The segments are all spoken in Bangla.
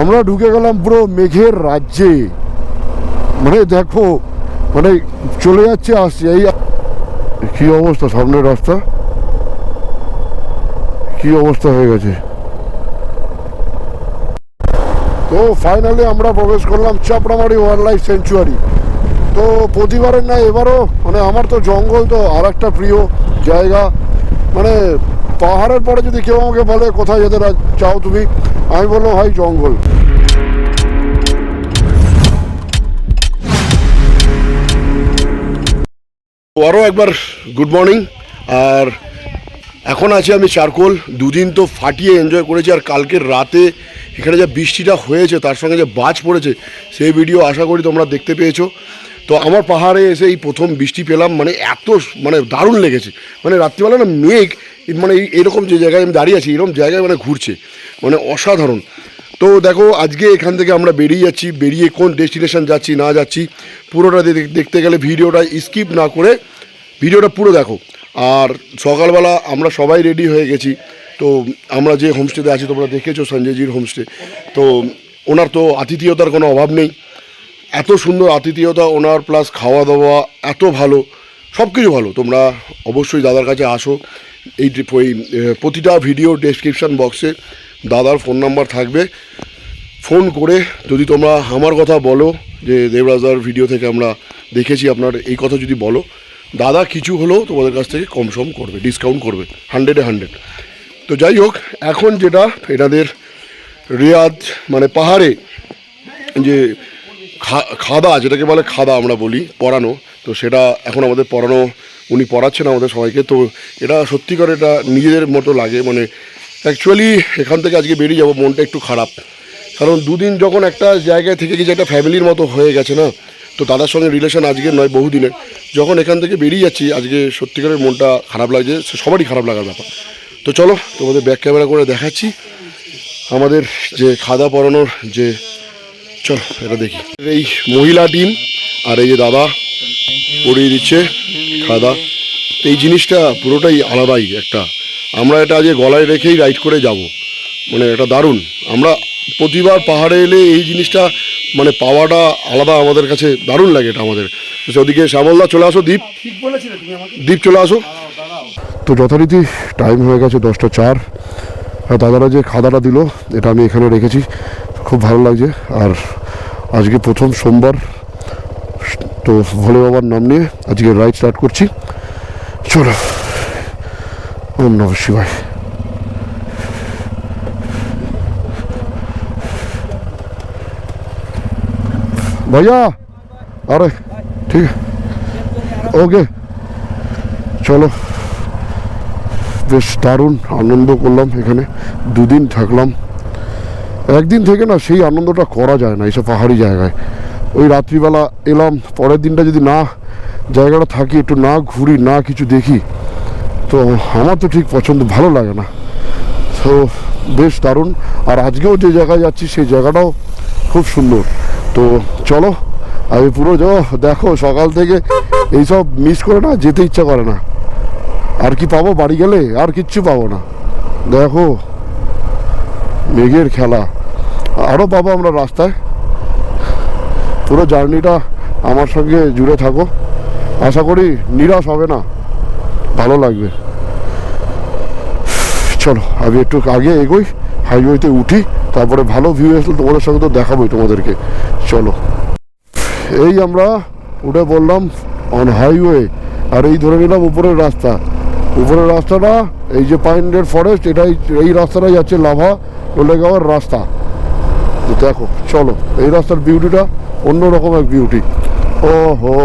আমরা ঢুকে গেলাম পুরো মেঘের রাজ্যে। মানে দেখো মানে চলে যাচ্ছে, আসছে, এই কি অবস্থা সামনের রাস্তা? কি অবস্থা হয়ে গেছে? তো ফাইনালি আমরা প্রবেশ করলাম চাপড়ামারি ওয়াইল্ড লাইফ সেঞ্চুয়ারি তো প্রতিবারের না এবারও মানে আমার তো জঙ্গল তো আর একটা প্রিয় জায়গা। মানে পাহাড়ের পরে যদি কেউ আমাকে বলে কোথায় যেতে চাও তুমি আমি বলব ভাই, জঙ্গল। আরও একবার গুড মর্নিং আর এখন আছি আমি চারকোল। দুদিন তো ফাটিয়ে এনজয় করেছি, আর কালকের রাতে এখানে যা বৃষ্টিটা হয়েছে, তার সঙ্গে যে বাজ পড়েছে, সেই ভিডিও আশা করি তোমরা দেখতে পেয়েছ। তো আমার পাহাড়ে এসে এই প্রথম বৃষ্টি পেলাম মানে এত মানে দারুণ লেগেছে। মানে রাত্রিবেলা না মেঘ মানে এরকম যে জায়গায় আমি দাঁড়িয়ে আছি, এরকম জায়গায় মানে ঘুরছে। মানে অসাধারণ। তো দেখো, আজকে এখান থেকে আমরা বেরিয়ে যাচ্ছি, বেরিয়ে কোন ডেস্টিনেশন যাচ্ছি, না যাচ্ছি, পুরোটা দেখতে গেলে ভিডিওটা স্কিপ না করে ভিডিওটা পুরো দেখো। আর সকালবেলা আমরা সবাই রেডি হয়ে গেছি। তো আমরা যে হোমস্টেতে আছি, তোমরা দেখেছ সঞ্জয়জির হোমস্টে। তো ওনার তো আতিথেয়তার কোনো অভাব নেই। এত সুন্দর আতিথেয়তা ওনার, প্লাস খাওয়া দাওয়া এত ভালো সব কিছু ভালো। তোমরা অবশ্যই দাদার কাছে আসো। এই ওই প্রতিটা ভিডিও ডেসক্রিপশান বক্সে দাদার ফোন নাম্বার থাকবে। ফোন করে যদি তোমরা আমার কথা বলো, যে দেবরাজার ভিডিও থেকে আমরা দেখেছি আপনার, এই কথা যদি বলো, দাদা কিছু হলেও তোমাদের কাছ থেকে কম সম করবে ডিসকাউন্ট করবে হান্ড্রেডে হান্ড্রেড তো যাই হোক, এখন যেটা এনাদের রেয়াজ মানে পাহাড়ে যে খাদা, যেটাকে বলে খাদা আমরা বলি পড়ানো তো সেটা এখন আমাদের পড়ানো, উনি পড়াচ্ছেন আমাদের সবাইকে। তো এটা সত্যিকার এটা নিজেদের মতো লাগে মানে অ্যাকচুয়ালি এখান থেকে আজকে বেরিয়ে যাব, মনটা একটু খারাপ। কারণ দুদিন যখন একটা জায়গায় থেকে গিয়ে একটা ফ্যামিলির মতো হয়ে গেছে না, তো দাদার সঙ্গে রিলেশন আজকে নয়, বহুদিনের। যখন এখান থেকে বেরিয়ে যাচ্ছি, আজকে সত্যিকারের মনটা খারাপ লাগছে, সবারই খারাপ লাগার ব্যাপার। তো চলো তোমাদের ব্যাক ক্যামেরা করে দেখাচ্ছি, আমাদের যে খাদা পরানোর যে চলো, এটা দেখি। এই মহিলা টিম আর এই যে দাদা পরিয়ে দিচ্ছে খাদা এই জিনিসটা পুরোটাই আলাদাই একটা। আমরা এটা আজকে গলায় রেখেই রাইড করে যাব। মানে এটা দারুণ। আমরা প্রতিবার পাহাড়ে এলে এই জিনিসটা মানে পাওয়াটা আলাদা আমাদের কাছে দারুণ লাগে এটা আমাদের। ওদিকে শ্যামলদা, চলে আসো দ্বীপ দ্বীপ চলে আসো। তো যথারীতি টাইম হয়ে গেছে দশটা চার। আর দাদারা যে খাদাটা দিল, এটা আমি এখানে রেখেছি। খুব ভালো লাগছে। আর আজকে প্রথম সোমবার, তো ভোলে বাবার নাম নিয়ে আজকে রাইড স্টার্ট করছি। চলো, ওম নম শিবায়। ভাইয়া, আরে, ঠিক ওকে। চলো, বেশ দারুণ আনন্দ করলাম এখানে। দুদিন থাকলাম। একদিন থেকে না সেই আনন্দটা করা যায় না এইসব পাহাড়ি জায়গায়। ওই রাত্রিবেলা এলাম, পরের দিনটা যদি না জায়গাটা থাকি, একটু না ঘুরি, না কিছু দেখি, তো আমার তো ঠিক পছন্দ, ভালো লাগে না। তো বেশ দারুণ। আর আজকেও যে জায়গায় যাচ্ছি, সেই জায়গাটাও খুব সুন্দর। তো চলো আমি পুরো দেখো সকাল থেকে এইসব মিস করে না, যেতে ইচ্ছা করে না। আর কি পাবো বাড়ি গেলে? আর কিচ্ছু পাবো না। দেখো। মেঘের খেলা। আরও পাবো আমরা রাস্তায়। পুরো জার্নিটা আমার সঙ্গে জুড়ে থাকো। আশা করি নিরাশ হবে না। ভালো লাগবে। চলো আমি একটু আগে এগোই, হাইওয়েতে উঠি, তারপরে ভালো ভিউ আসলে তোমাদের সঙ্গে তো দেখাবোই তোমাদেরকে। চলো। এই আমরা উঠে বললাম অন হাইওয়ে আর এই ধরে নিলাম উপরের রাস্তা। উপরের রাস্তাটা, এই যে পাইনের ফরেস্ট এটাই, এই রাস্তাটাই যাচ্ছে লাভা। লোলেগাঁওয়ের রাস্তা। দেখো, চলো, এই রাস্তার বিউটিটা অন্যরকম এক বিউটি ও হো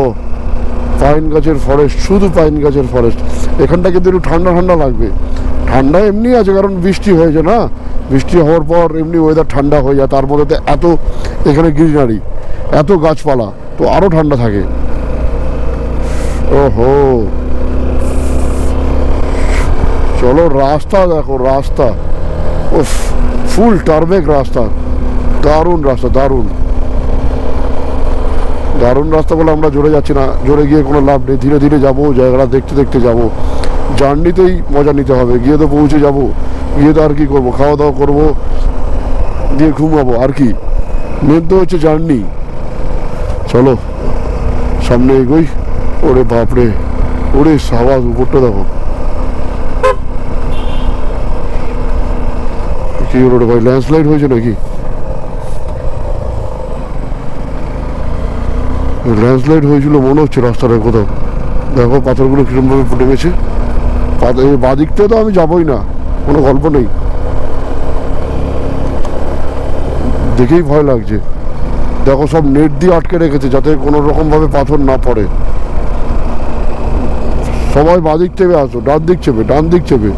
পাইন গাছের ফরেস্ট শুধু পাইন গাছের ফরেস্ট এখানটা কিন্তু একটু ঠান্ডা ঠান্ডা লাগবে। ঠান্ডা এমনি আছে, কারণ বৃষ্টি হয়েছে না? বৃষ্টি হওয়ার পর এমনি ওয়েদার ঠান্ডা হয়ে যায়, তার মধ্যে তো এত এখানে গ্রিনারি এত গাছপালা, তো আরও ঠান্ডা থাকে। ওহো। চলো, রাস্তা দেখো, রাস্তা। ও ফুল টার্মেক রাস্তা, দারুণ রাস্তা, দারুণ। দারুণ রাস্তা বলে আমরা জোরে যাচ্ছি না, জোরে গিয়ে কোনো লাভ নেই, ধীরে ধীরে যাব, জায়গাটা দেখতে দেখতে যাব। জার্নিতেই মজা নিতে হবে, গিয়ে তো পৌঁছে যাব, গিয়ে তো আর কি করব, খাওয়া দাওয়া করব দিয়ে ঘুমাবো, আর কি। মেন তো হচ্ছে জার্নি। চলো, সামনে এগোই, ওরে বাপরে, ওরে সাবাস, উপরটা দেখো। কি হলো ভাই? ল্যান্ডস্লাইড হয়েছে নাকি? ল্যান্ডস্লাইড হয়েছিল মনে হচ্ছে রাস্তাটায় কোথাও। দেখো পাথরগুলো কিরমভাবে ফুটে গেছে। বাদিকটা তো আমি যাবোই না, কোনো গল্প নেই। দেখেই ভয় লাগছে। দেখো সব নেট দিয়ে আটকে রেখেছে যাতে কোনো রকমভাবে পাথর না পড়ে। সবাই বাদিক চেপে আসো, ডান দিক চেপে, ডান দিক চেপে।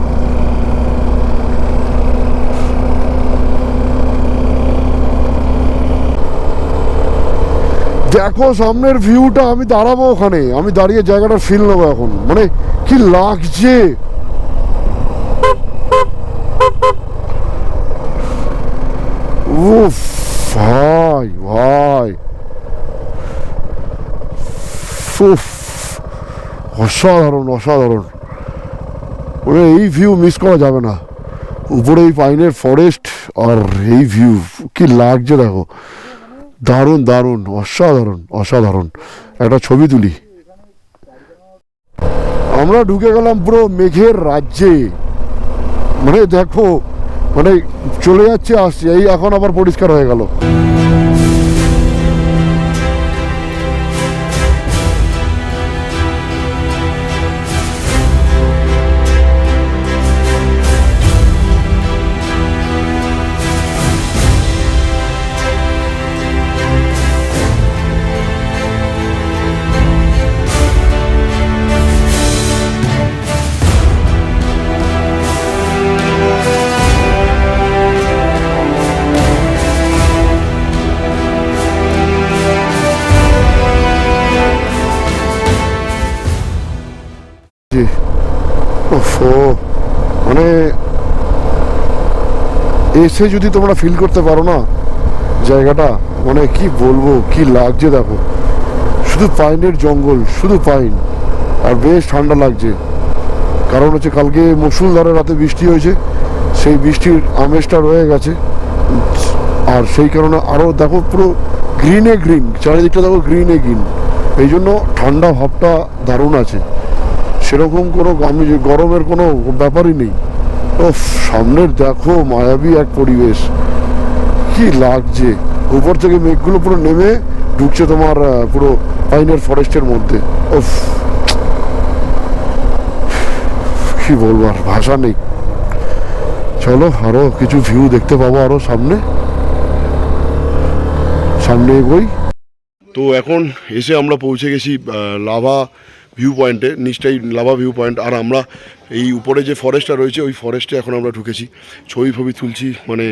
দেখো সামনের ভিউটা আমি দাঁড়াবো ওখানে। আমি দাঁড়িয়ে জায়গাটা ফিল নেব এখন। মানে কি লাগছে? ভাই ভাই। অসাধারণ অসাধারণ। ওরে, এই ভিউ মিস করা যাবে না। উপরে এই পাইনের ফরেস্ট আর এই ভিউ কি লাগছে দেখো। দারুণ দারুণ, অসাধারণ অসাধারণ। একটা ছবি তুলি। আমরা ঢুকে গেলাম পুরো মেঘের রাজ্যে। মানে দেখো মানে চলে যাচ্ছে, আসছে। এই এখন আবার পরিষ্কার হয়ে গেল। ওফো মানে এসে যদি তোমরা ফিল করতে পারো না জায়গাটা মানে কি বলব, কি লাগছে দেখো। শুধু পাইনের জঙ্গল, শুধু পাইন, আর বেশ ঠান্ডা লাগছে। কারণ হচ্ছে কালকে মুসুলধারে রাতে বৃষ্টি হয়েছে, সেই বৃষ্টির আমেজটা রয়ে গেছে। আর সেই কারণে আরও দেখো পুরো গ্রিনে গ্রিন চারিদিকটা দেখো গ্রিনে গ্রিন এই জন্য ঠান্ডা ভাবটা দারুণ আছে। সেরকম কোনো আমি গরমের কোনো ব্যাপারই নেই। ও সামনের দেখো মায়াবী এক পরিবেশ। কি লাগছে? উপর থেকে মেঘগুলো পুরো নেমে ঢুকছে তোমার পুরো পাইনের ফরেস্টের মধ্যে। ও কি বলব আর, ভাষা নেই। চলো আরও কিছু ভিউ দেখতে পাবো আরও সামনে। সামনে এগোই। তো এখন এসে আমরা পৌঁছে গেছি লাভা ভিউ পয়েন্টে নিচটাই লাভা ভিউ পয়েন্ট আর আমরা এই উপরে যে ফরেস্টটা রয়েছে, ওই ফরেস্টে এখন আমরা ঢুকেছি। ছবি ফবি তুলছি মানে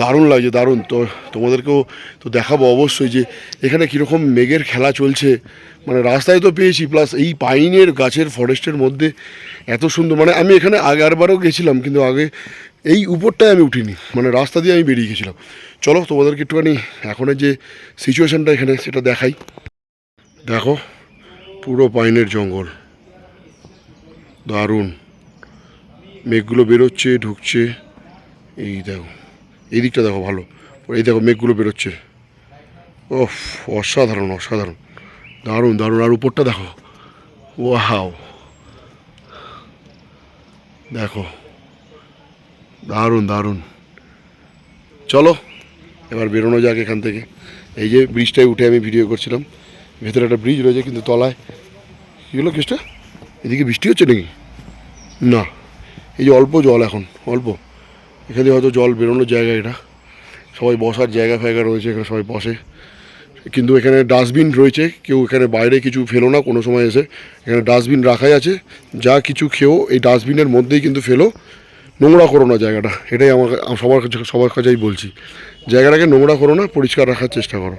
দারুণ লাগছে, দারুণ। তো তোমাদেরকেও তো দেখাবো অবশ্যই যে এখানে কীরকম মেঘের খেলা চলছে। মানে রাস্তায় তো পেয়েছি প্লাস এই পাইনের গাছের ফরেস্টের মধ্যে এত সুন্দর। মানে আমি এখানে আগেরবারও গেছিলাম, কিন্তু আগে এই উপরটায় আমি উঠিনি। মানে রাস্তা দিয়ে আমি বেরিয়ে গেছিলাম। চলো তোমাদেরকে একটুখানি এখনের যে সিচুয়েশানটা এখানে, সেটা দেখাই। দেখো পুরো পাইনের জঙ্গল। দারুণ। মেঘগুলো বেরোচ্ছে, ঢুকছে। এই দেখো, এই দিকটা দেখো ভালো। এই দেখো মেঘগুলো বেরোচ্ছে। ও অসাধারণ অসাধারণ। দারুণ দারুণ। আর উপরটা দেখো। ওয়াও। দেখো। দারুণ দারুণ। চলো, এবার বেরোনো যাক এখান থেকে। এই যে ব্রিজটায় উঠে আমি ভিডিও করছিলাম। ভেতরে একটা ব্রিজ রয়েছে কিন্তু তলায়। হলো কেসটা এদিকে বৃষ্টি হচ্ছে নাকি? না, এই যে অল্প জল এখন, অল্প। এখানে হয়তো জল বেরোনোর জায়গা এটা। সবাই বসার জায়গা ফায়গা রয়েছে এখানে সবাই বসে। কিন্তু এখানে ডাস্টবিন রয়েছে, কেউ এখানে বাইরে কিছু ফেলো না, কোনো সময় এসে। এখানে ডাস্টবিন রাখাই আছে, যা কিছু খেয়েও এই ডাস্টবিনের মধ্যেই কিন্তু ফেলো। নোংরা করো না জায়গাটা, এটাই আমার সবার কাছে, সবার কাছেই বলছি। জায়গাটাকে নোংরা করো না, পরিষ্কার রাখার চেষ্টা করো।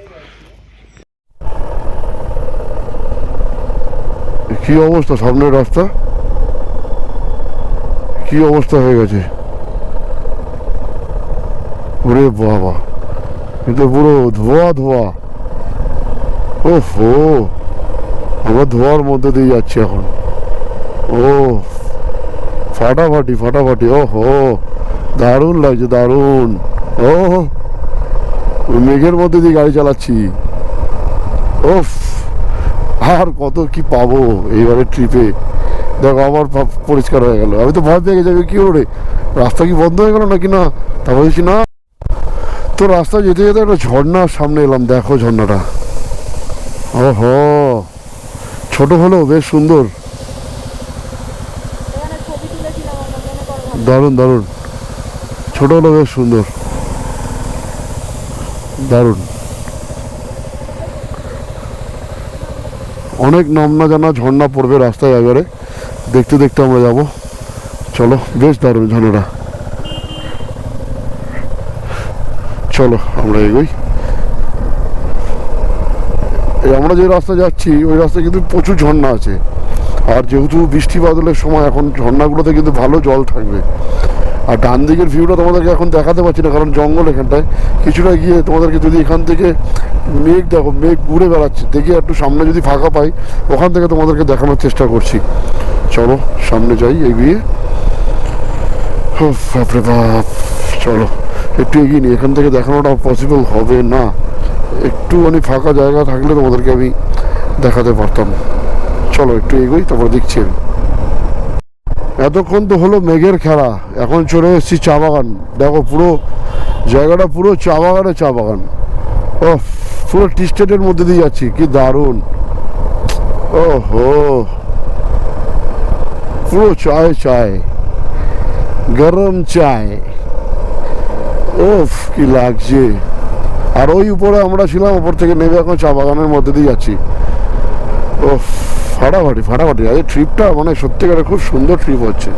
কি অবস্থা সামনের রাস্তা? কি অবস্থা হয়ে গেছে? ওরে বাবা কিন্তু পুরো ধোয়া ধোয়া। ওহো আমরা ধোয়ার মধ্যে দিয়ে যাচ্ছি এখন। ও ফাটাফাটি ফাটাফাটি ও হো দারুণ লাগছে, দারুণ। ও মেঘের মধ্যে দিয়ে গাড়ি চালাচ্ছি। ওফ আর কত কি পাবো এইবারে ট্রিপে দেখো আবার পরিষ্কার হয়ে গেল। আমি তো ভয় পেয়ে আমি কি করে? রাস্তা কি বন্ধ হয়ে গেল নাকি না? তারপর বলছি, না। তো রাস্তা যেতে যেতে একটা ঝর্ণার সামনে এলাম। দেখো ঝর্ণাটা। ওহো! ছোট হলেও বেশ সুন্দর। আমরা। দারুণ দারুণ। ছোট হলেও বেশ সুন্দর। দারুণ। অনেক নাম না জানা ঝর্ণা পড়বে রাস্তায় এবারে দেখতে দেখতে আমরা যাব। চলো, বেশ দারুণ ঝর্ণাটা। চলো, আমরা এগোই। আমরা যে রাস্তা যাচ্ছি, ওই রাস্তায় কিন্তু প্রচুর ঝর্ণা আছে। আর যেহেতু বৃষ্টি বাদলের সময়, এখন ঝর্ণাগুলোতে কিন্তু ভালো জল থাকবে। আর ডান দিকের ভিউটা তোমাদেরকে এখন দেখাতে পারছি না, কারণ জঙ্গল এখানটায়। কিছুটা গিয়ে তোমাদেরকে যদি এখান থেকে মেঘ দেখো, মেঘ ঘুরে বেড়াচ্ছে, দেখি একটু সামনে যদি ফাঁকা পাই, ওখান থেকে তোমাদেরকে দেখানোর চেষ্টা করছি। চলো, সামনে যাই, এগিয়ে। বাপরে বাপ, চলো, একটু এগিয়ে নিই, এখান থেকে দেখানোটা পসিবল হবে না। একটু একটুখানি ফাঁকা জায়গা থাকলে তোমাদেরকে আমি দেখাতে পারতাম। চলো, একটু এগোই, তারপরে দেখছি আমি। এতক্ষণ তো হলো মেঘের খেলা। এখন চলে এসেছি চা বাগান। দেখো পুরো জায়গাটা পুরো চা বাগানে চা বাগান। ও, পুরো টি স্টেটের মধ্যে দিয়ে যাচ্ছি। কি দারুণ। ও হো পুরো চায় চায়। গরম চায়। ওফ কি লাগছে। আর ওই উপরে আমরা ছিলাম, উপর থেকে নেমে এখন চা বাগানের মধ্যে দিয়ে যাচ্ছি। ও ফাটাফাটি ফাটাফাটি। আরে ট্রিপটা মানে সত্যিকারের খুব সুন্দর ট্রিপ হচ্ছে।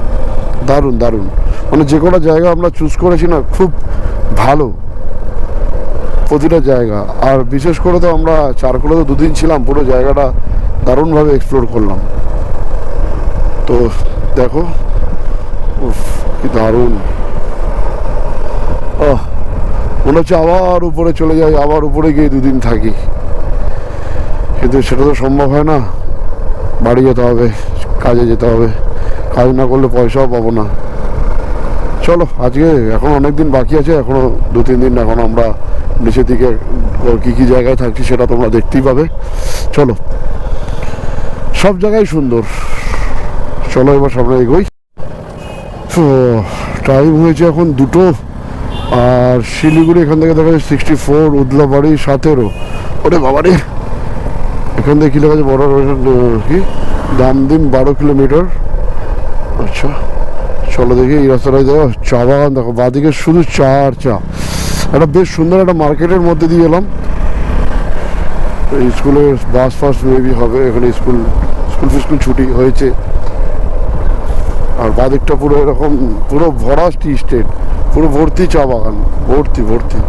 দারুণ দারুণ। মানে যে কোনো জায়গা আমরা চুজ করেছি না, খুব ভালো। প্রতিটা জায়গা। আর বিশেষ করে তো আমরা চারকোলে তো দুদিন ছিলাম, পুরো জায়গাটা দারুণভাবে এক্সপ্লোর করলাম। তো দেখো, উফ, কি দারুণ। মনে হচ্ছে আবার উপরে চলে যাই, আবার উপরে গিয়ে দুদিন থাকি। কিন্তু সেটা তো সম্ভব হয় না। বাড়ি যেতে হবে, কাজে যেতে হবে। কাজ না করলে পয়সাও পাবো না। চলো, আজকে এখন অনেক দিন বাকি আছে, এখনও দু, তিন দিন এখন আমরা নিচের দিকে কী কী জায়গায় থাকছি সেটা তোমরা দেখতেই পাবে। চলো, সব জায়গায় সুন্দর। চলো এবার সামনে এগোই। তো টাইম হয়েছে এখন দুটো, আর শিলিগুড়ি এখান থেকে দেখা যাচ্ছে সিক্সটি ফোর উদলাবাড়ি সতেরো। ওরে বাবারে! এখান থেকে কি লেখা আছে বড় কি? দামদিন বারো কিলোমিটার। আচ্ছা চলো দেখি, এই রাস্তাটায় দেখো চা বাগান দেখো, বাদিকে শুধু চা আর চা। একটা বেশ সুন্দর একটা মার্কেটের মধ্যে দিয়ে এলাম। স্কুলের বাস ফাস মেবি হবে, এখানে স্কুল স্কুল ফিস্কুল ছুটি হয়েছে। আর বাদিকটা পুরো এরকম, পুরো ভরা টি স্টেট, পুরো ভর্তি চা বাগান, ভর্তি ভর্তি।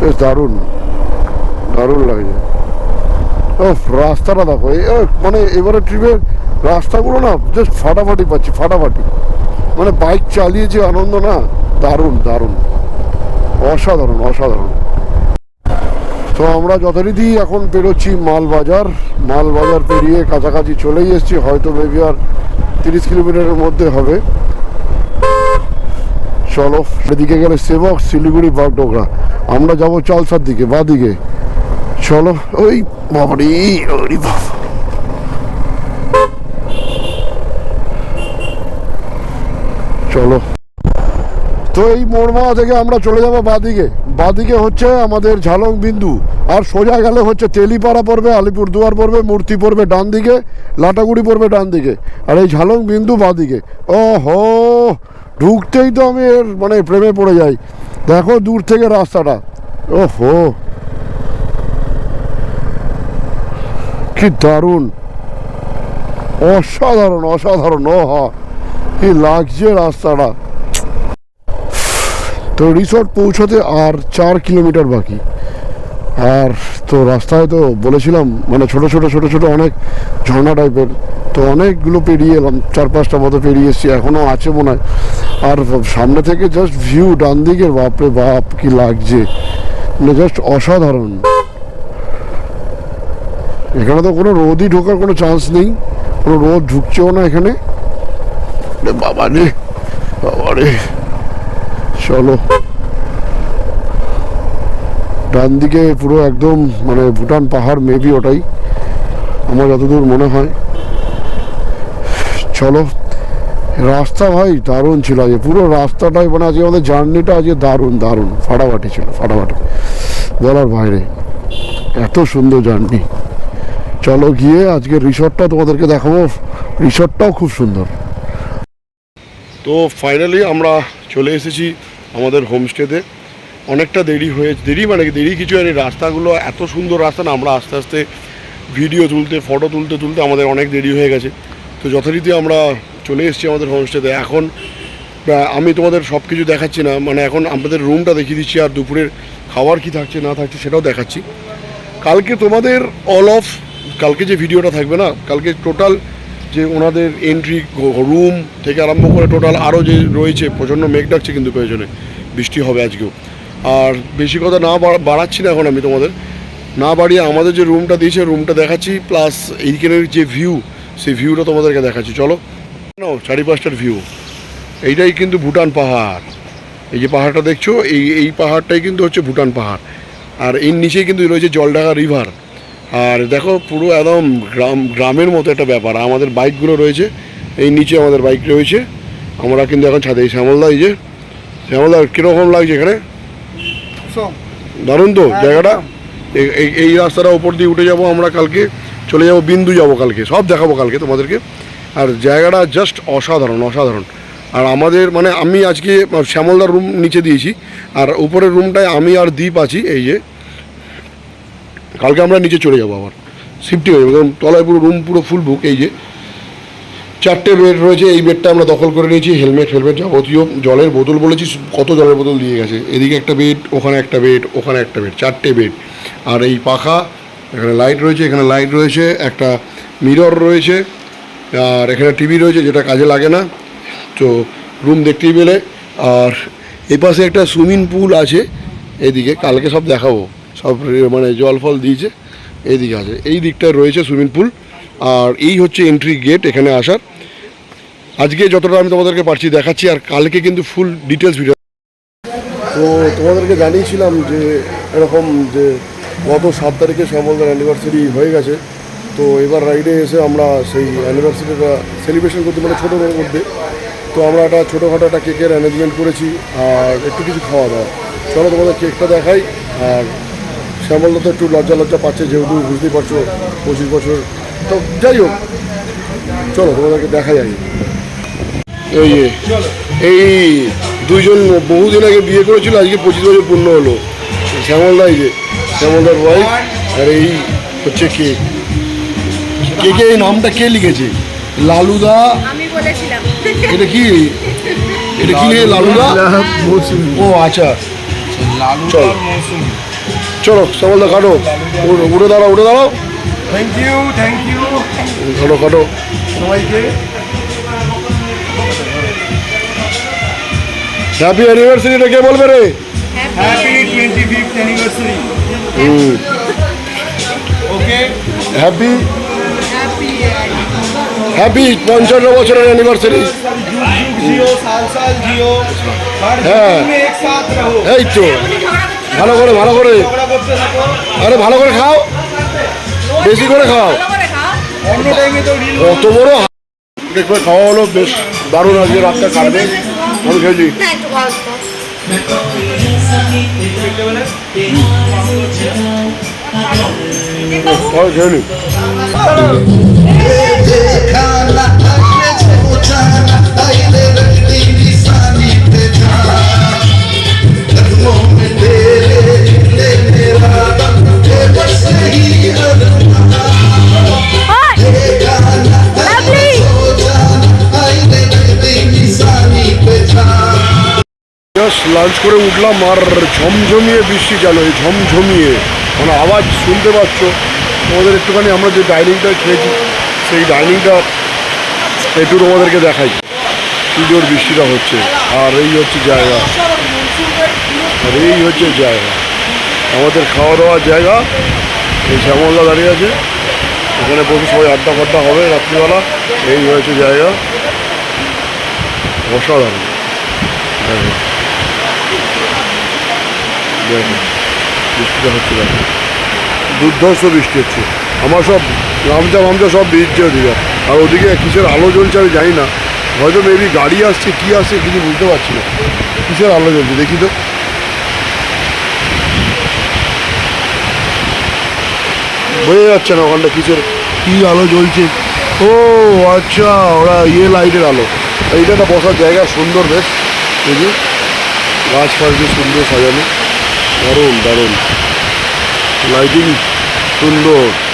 বেশ দারুণ দারুণ লাগছে ও, রাস্তাটা দেখো মানে এবারে ট্রিপের রাস্তাগুলো না জাস্ট ফাটাফাটি পাচ্ছি, ফাটাফাটি। মানে বাইক চালিয়ে যে আনন্দ না? দারুণ দারুণ। অসাধারণ অসাধারণ। তো আমরা যথারীতি এখন বেরোচ্ছি মালবাজার। মালবাজার পেরিয়ে কাছাকাছি চলেই এসেছি, হয়তো মেবি আর তিরিশ কিলোমিটারের মধ্যে হবে। চলো, সেদিকে গেলে সেবক, শিলিগুড়ি বাগডোগরা আমরা যাব চালসার দিকে, বা দিকে। চলো, ওই বাবারি, ওরে বাবা। চলো। তো এই মোড়মাওয়া থেকে আমরা চলে যাব বাদিকে। বাদিকে হচ্ছে আমাদের ঝালং বিন্দু, আর সোজা গেলে হচ্ছে তেলিপাড়া পড়বে, আলিপুরদুয়ার পড়বে, মূর্তি পড়বে ডান দিকে, লাটাগুড়ি পড়বে ডান দিকে। আর এই ঝালং বিন্দু বাদিকে। ও হো ঢুকতেই তো আমি এর মানে প্রেমে পড়ে যাই। দেখো দূর থেকে রাস্তাটা। ও হো কি দারুণ? অসাধারণ অসাধারণ হা কি লাগছে রাস্তাটা। তো রিসর্ট পৌঁছতে আর চার কিলোমিটার বাকি। আর তো রাস্তায় তো বলেছিলাম মানে ছোট ছোট ছোট ছোট অনেক ঝর্ণা টাইপের তো অনেকগুলো পেরিয়ে এলাম, চার, পাঁচটা মতো পেরিয়ে এসেছি এখনও আছে মনে হয়। আর সামনে থেকে জাস্ট ভিউ ডান দিকের বাপরে বাপ, কি লাগছে। মানে জাস্ট অসাধারণ। এখানে তো কোনো রোদই ঢোকার কোনো চান্স নেই। কোনো রোদ ঢুকছেও না এখানে। বাবা রে বাবা রে। চলো। ডান দিকে পুরো একদম মানে ভুটান পাহাড় মেবি ওটাই। আমার যতদূর মনে হয়। চলো। রাস্তা ভাই দারুণ ছিল আজকে। পুরো রাস্তাটাই মানে আজকে আমাদের জার্নিটা আজকে দারুণ দারুণ। ফাটাফাটি ছিল, ফাটাফাটি। বলার বাইরে। এত সুন্দর জার্নি। চলো গিয়ে আজকে রিসর্টটা তোমাদেরকে দেখাবো। রিসর্টটাও খুব সুন্দর। তো ফাইনালি আমরা চলে এসেছি আমাদের হোমস্টেতে অনেকটা দেরি হয়ে দেরি মানে দেরি কিছু হয়নি। রাস্তাগুলো এত সুন্দর রাস্তা না, আমরা আস্তে আস্তে ভিডিও তুলতে ফটো তুলতে তুলতে আমাদের অনেক দেরি হয়ে গেছে। তো যথারীতি আমরা চলে এসেছি আমাদের হোমস্টেতে এখন আমি তোমাদের সব কিছু দেখাচ্ছি না। মানে এখন আমাদের রুমটা দেখিয়ে দিচ্ছি আর দুপুরের খাবার কি থাকছে, না থাকছে সেটাও দেখাচ্ছি। কালকে তোমাদের অল অফ কালকে যে ভিডিওটা থাকবে না, কালকে টোটাল যে ওনাদের এন্ট্রি রুম থেকে আরম্ভ করে টোটাল আরও যে রয়েছে, প্রচণ্ড মেঘ ডাকছে কিন্তু প্রয়োজনে বৃষ্টি হবে আজকেও। আর বেশি কথা না বাড়া- বাড়াচ্ছি না এখন আমি তোমাদের। না বাড়িয়ে আমাদের যে রুমটা দিয়েছে রুমটা দেখাচ্ছি প্লাস এইখানের যে ভিউ সেই ভিউটা তোমাদেরকে দেখাচ্ছি। চলো চারিপাশটার ভিউ এইটাই কিন্তু ভুটান পাহাড়। এই যে পাহাড়টা দেখছ, এই এই পাহাড়টাই কিন্তু হচ্ছে ভুটান পাহাড়। আর এর নিচেই কিন্তু রয়েছে জলঢাকা রিভার আর দেখো পুরো একদম গ্রাম গ্রামের মতো একটা ব্যাপার। আমাদের বাইকগুলো রয়েছে এই নিচে আমাদের বাইক রয়েছে। আমরা কিন্তু এখন ছাদে শ্যামলদা এই যে শ্যামলদা কীরকম লাগছে এখানে? দারুণ তো জায়গাটা? এই- এই এই রাস্তাটা উপর দিয়ে উঠে যাব আমরা কালকে চলে যাব বিন্দু যাব কালকে সব দেখাবো কালকে তোমাদেরকে। আর জায়গাটা জাস্ট অসাধারণ অসাধারণ। আর আমাদের মানে আমি আজকে শ্যামলদার রুম নিচে দিয়েছি আর উপরের রুমটায় আমি আর দ্বীপ আছি এই যে। কালকে আমরা নিচে চলে যাব আবার। শিফটি হয়ে যাব তলায় পুরো রুম পুরো ফুল বুক এই যে চারটে বেড রয়েছে, এই বেডটা আমরা দখল করে নিয়েছি হেলমেট হেলমেট যাবতীয় জলের বোতল বলেছি, কত জলের বোতল দিয়ে গেছে। এদিকে একটা বেড ওখানে একটা বেড ওখানে একটা বেড চারটে বেড আর এই পাখা, এখানে লাইট রয়েছে, এখানে লাইট রয়েছে, একটা মিরর রয়েছে, আর এখানে টিভি রয়েছে, যেটা কাজে লাগে না। তো রুম দেখতেই পেলে। আর এই পাশে একটা সুইমিং পুল আছে, এদিকে, কালকে সব দেখাবো। সব মানে জল ফল দিয়েছে। এইদিকে আছে। এই দিকটা রয়েছে সুইমিং পুল। আর এই হচ্ছে এন্ট্রি গেট এখানে আসার। আজকে যতটা আমি তোমাদেরকে পারছি দেখাচ্ছি, আর কালকে কিন্তু ফুল ডিটেলস ভিডিও তো তোমাদেরকে জানিয়েছিলাম যে এরকম যে গত সাত তারিখে শ্যামলদার অ্যানিভার্সারি হয়ে গেছে। তো এবার রাইডে এসে আমরা সেই অ্যানিভার্সারিটা সেলিব্রেশন করতে মানে ছোটোর মধ্যে। তো আমরা একটা ছোটোখাটো একটা কেকের অ্যারেঞ্জমেন্ট করেছি, আর একটু কিছু খাওয়া দাওয়া। চলো তোমাদের কেকটা দেখাই, আর শ্যামলদা তো একটু লজ্জা লজ্জা পাচ্ছে যেহেতু বুঝতেই পারছ পঁচিশ বছর। তো যাই হোক চলো তোমাদেরকে দেখা যায় এই যে এই দুইজন বহুদিন আগে বিয়ে করেছিল আজকে পঁচিশ বছর পূর্ণ হলো। শ্যামলদা এই যে শ্যামলদার ওয়াইফ আর এই হচ্ছে কেক কেকে এই নামটা কে লিখেছে? লালুদা? এটা কি? এটা কি লালুদা ও আচ্ছা। চল। চলো সবলদা কাটো। উড়ে দাঁড়াও উড়ে দাঁড়াও। থ্যাংক ইউ থ্যাংক ইউ কাটো কাটো। সবাইকে। হ্যাপি অ্যানিভার্সারিটা কে বলবে রে? Happy twenty fifth anniversary okay happy happy পঞ্চান্ন বছরের অ্যানিভার্সারি হ্যাঁ। এই তো। ভালো করে ভালো করে। আরে ভালো করে খাও। বেশি করে খাও। অত বড় দেখবে খাওয়া হলো বেশ দারুণ আজকে রাতটা কাটবে। আমি খেয়েছি। খেয়ে লাঞ্চ করে উঠলাম আর ঝমঝমিয়ে বৃষ্টি চালু এই ঝমঝমিয়ে। মানে আওয়াজ শুনতে পাচ্ছ? তোমাদের একটুখানি আমরা যে ডাইনিংটা খেয়েছি, সেই ডাইনিংটা একটু তোমাদেরকে দেখাই। কি জোর বৃষ্টিটা হচ্ছে, আর এই হচ্ছে জায়গা। আর এই হচ্ছে জায়গা। আমাদের খাওয়া দাওয়ার জায়গা এই শ্যামলদা দাঁড়িয়ে আছে। এখানে বসে সবাই আড্ডা ফাড্ডা হবে রাত্রিবেলা। এই হয়েছে জায়গা। অসাধারণ। বৃষ্টিটা হচ্ছে দুর্ধর্ষ বৃষ্টি হচ্ছে। আমার সব গামছা মামছা সব ভিজছে ওদিকে। আর ওদিকে কিসের আলো জ্বলছে আমি জানি না। হয়তো মেবি গাড়ি আসছে, কি আসছে কিছু বুঝতে পারছি না। কিসের আলো জ্বলছে দেখি তো। বোঝা যাচ্ছে না ওখানটা কিসের? কি আলো জ্বলছে? ও আচ্ছা ওরা ইয়ে লাইটের আলো। এইটা একটা বসার জায়গা, সুন্দর বেশ। বুঝলি গাছ ফাছ দিয়ে সুন্দর সাজানো। দারুণ দারুণ। লাইটিং সুন্দর।